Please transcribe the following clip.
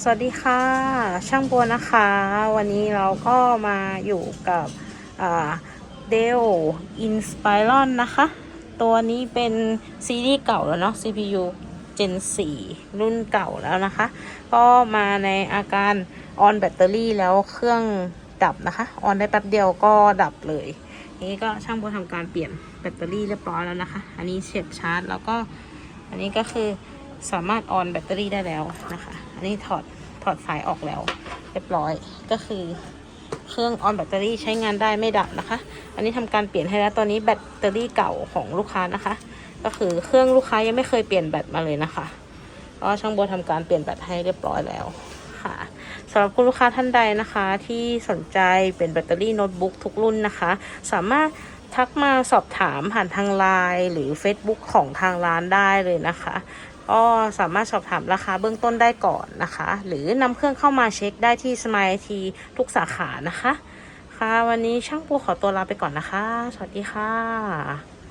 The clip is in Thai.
สวัสดีค่ะ ช่างบัวนะคะ วันนี้เราก็มาอยู่กับเดลอินสไปรอนนะคะ ตัวนี้เป็นซีรีส์เก่าแล้วเนาะ CPU Gen 4 รุ่นเก่าแล้วนะคะ ก็มาในอาการออนแบตเตอรี่แล้วเครื่องดับนะคะ ออนได้แป๊บเดียวก็ดับเลยนี้ก็ช่างบัวทำการเปลี่ยนแบตเตอรี่เรียบร้อยแล้วนะคะ อันนี้เสียบชาร์จแล้วก็อันนี้ก็คือ สามารถออนแบตเตอรี่ได้แล้วนะคะ อันนี้ถอดถอดสายออกแล้ว เรียบร้อยก็คือเครื่องออนแบตเตอรี่ใช้งานได้ไม่ดับนะคะ อันนี้ทำการเปลี่ยนให้แล้วตอนนี้แบตเตอรี่เก่าของลูกค้านะคะ ก็คือเครื่องลูกค้ายังไม่เคยเปลี่ยนแบตมาเลยนะคะก็ช่างบัวทำการเปลี่ยนแบตให้เรียบร้อยแล้วค่ะสำหรับคุณลูกค้าท่านใดนะคะ ที่สนใจเป็นแบตเตอรี่โน้ตบุ๊กทุกรุ่นนะคะ สามารถ ทักมาสอบถามผ่านทางไลน์หรือ Facebook ของทางร้านได้เลยนะคะก็สามารถสอบถามราคาเบื้องต้นได้ก่อนนะคะ หรือนำเครื่องเข้ามาเช็คได้ที่สมายทีทุกสาขานะคะ ค่ะวันนี้ช่างปูขอตัวลาไปก่อนนะคะ สวัสดีค่ะ